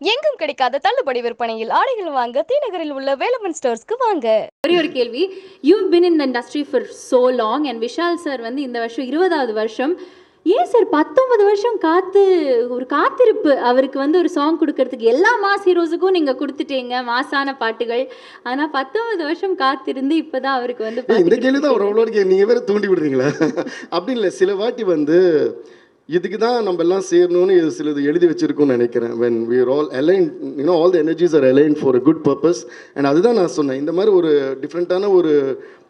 எங்கும் கிடைக்காத தள்ளுபடி விற்பனையில் ஆடைகள் வாங்க தீநகரில் உள்ள வேலமன் ஸ்டோர்ஸ்க்கு வாங்க. ஒரே ஒரு கேள்வி. You been in the industry for so long and Vishal sir வந்து இந்த வருஷம் இருபதாவது வருஷம். ஏன் சார் பத்தொன்பது வருஷம் காத்து ஒரு காத்திருப்பு? அவருக்கு வந்து ஒரு சாங் கொடுக்கறதுக்கு எல்லா மாஸ் ஹீரோஸுக்கும் நீங்கள் கொடுத்துட்டீங்க மாசான பாட்டுகள். ஆனால் பத்தொன்பது வருஷம் காத்திருந்து இப்போதான் அவருக்கு வந்து இந்த கேள்வி தான் ஒரு அவ்வளோ கே நீங்கள் வேற தூண்டி விடுறீங்களா. அப்படி இல்லை சில வாட்டி வந்து இதுக்கு தான் நம்ம எல்லாம் சேரணும்னு இது சிலது எழுதி வச்சிருக்கோம்னு நினைக்கிறேன். When all aligned you know all the energies are aligned for a good purpose. And அதுதான் நான் சொன்னேன். இந்த மாதிரி ஒரு டிஃப்ரெண்ட்டான ஒரு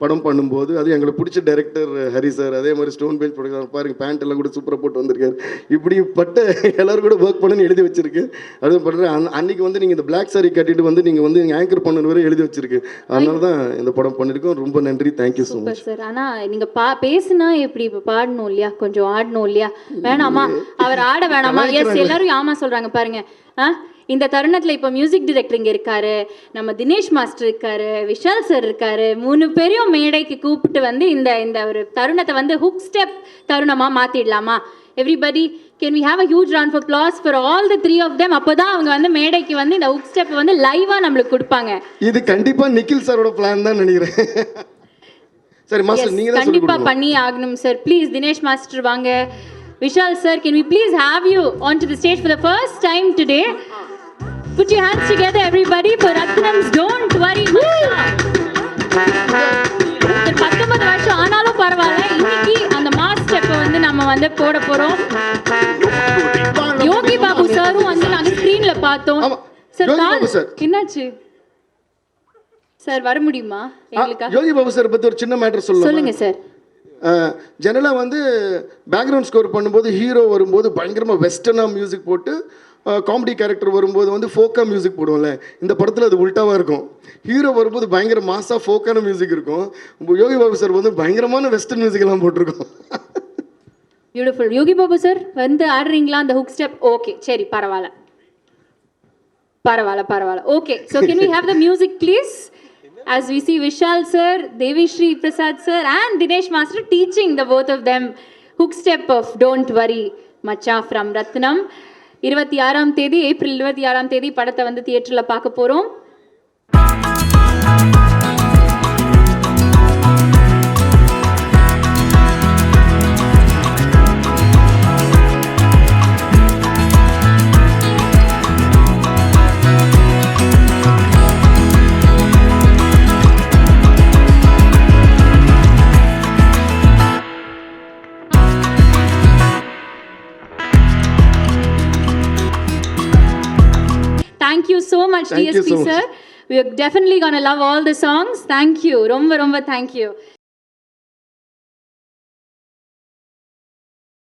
படம் பண்ணும்போது அது எங்களுக்கு பிடிச்ச டைரக்டர் ஹரி சார் அதே மாதிரி ஸ்டோன் பெஞ்ச் ப்ரொடக்ஷன் பாருங்க பேண்ட் எல்லாம் கூட சூப்பராக போட்டு வந்திருக்காரு. இப்படிப்பட்ட எல்லாரும் கூட ஒர்க் பண்ணுன்னு எழுதி வச்சிருக்கு. அதுவும் பண்ணுறேன் அன் அன்னைக்கு வந்து நீங்கள் இந்த பிளாக் saree கட்டிட்டு வந்து நீங்கள் வந்து ஆங்கர் பண்ணணும் வரை எழுதி வச்சிருக்கு. அதனால தான் இந்த படம் பண்ணியிருக்கோம் ரொம்ப நன்றி. தேங்க்யூ ஸோ மச் சார் ஆனால் நீங்கள் பா பேசுனா எப்படி இப்போ பாடணும் இல்லையா? கொஞ்சம் ஆடணும் இல்லையா? வேணாமா? அவர் ஆட வேணாமா? எஸ் எல்லாரும் ஆமா சொல்றாங்க பாருங்க. இந்த தருணத்துல இப்போ மியூசிக் டைரக்டர் இங்க இருக்காரு நம்ம தினேஷ் மாஸ்டர் இருக்காரு விஷால் சார் இருக்காரு மூணு பேரையும் மேடைக்கு கூப்பிட்டு வந்து இந்த இந்த ஒரு தருணத்தை வந்து ஹுக் ஸ்டெப் தருணமா மாத்திடலாமா? Everybody can we have a huge round for applause for all the three of them அப்பதான் அவங்க வந்து மேடைக்கு வந்து இந்த ஹுக் ஸ்டெப் வந்து லைவா நம்மளுக்கு கொடுப்பாங்க. இது கண்டிப்பா நிக்கில் சாரோட பிளான் தான் நினைக்கிறேன். சரி மாஸ்டர் நீங்க தான் சொல்லி கண்டிப்பா கொடுக்கணும். பண்ணி ஆகணும் சார் ப்ளீஸ் தினேஷ் மாஸ்டர் வாங்க. Vishal sir can we please have you on to the stage for the first time today put you hands together everybody for Rathnam's don't worry பத்தொன்பது வருஷம் ஆனாலும் பரவாயில்ல. இன்னைக்கு அந்த மாஸ் ஸ்டெப்பை வந்து நம்ம வந்து போட போறோம். யோகி பாபு சாரும் வந்து நாங்க ஸ்கிரீன்ல பார்த்தோம். Sir call sir. என்னாச்சு? சார் வர முடியுமா எங்களுக்கா யோகி பாபு சார் பத்தி ஒரு சின்ன மேட்டர் சொல்லுங்க சார் ஜெனரலாக வந்து பேக்ரவுண்ட் ஸ்கோர் பண்ணும்போது ஹீரோ வரும்போது பயங்கரமாக வெஸ்டர்னாக மியூசிக் போட்டு காமெடி கேரக்டர் வரும்போது வந்து ஃபோக்கா மியூசிக் போடுவோம்ல. இந்த படத்தில் அது உல்ட்டாவாக இருக்கும். ஹீரோ வரும்போது பயங்கர மாசாக ஃபோக்கான மியூசிக் இருக்கும். யோகி பாபு சார் வந்து பயங்கரமான வெஸ்டர்ன் மியூசிக்லாம் போட்டிருக்கோம். பியூட்டிஃபுல் யோகி பாபு சார் வந்து ஆடுறீங்களா? அந்த ஹுக் ஸ்டெப் ஓகே சரி பரவாயில்ல. பரவாயில்ல பரவாயில்ல. Okay so can we have the music please as we see Vishal sir Devi Sri Prasad sir and Dinesh master teaching the both of them hook step of don't worry Macha from Rathnam இருபத்தி ஆறாம் தேதி April இருபத்தி ஆறாம் தேதி படத்தை வந்து தியேட்டரில் பார்க்க போகிறோம் Thank you so much, Thank you DSP so much. sir. We are definitely gonna love all the songs. Thank you. ரொம்ப ரொம்ப thank you.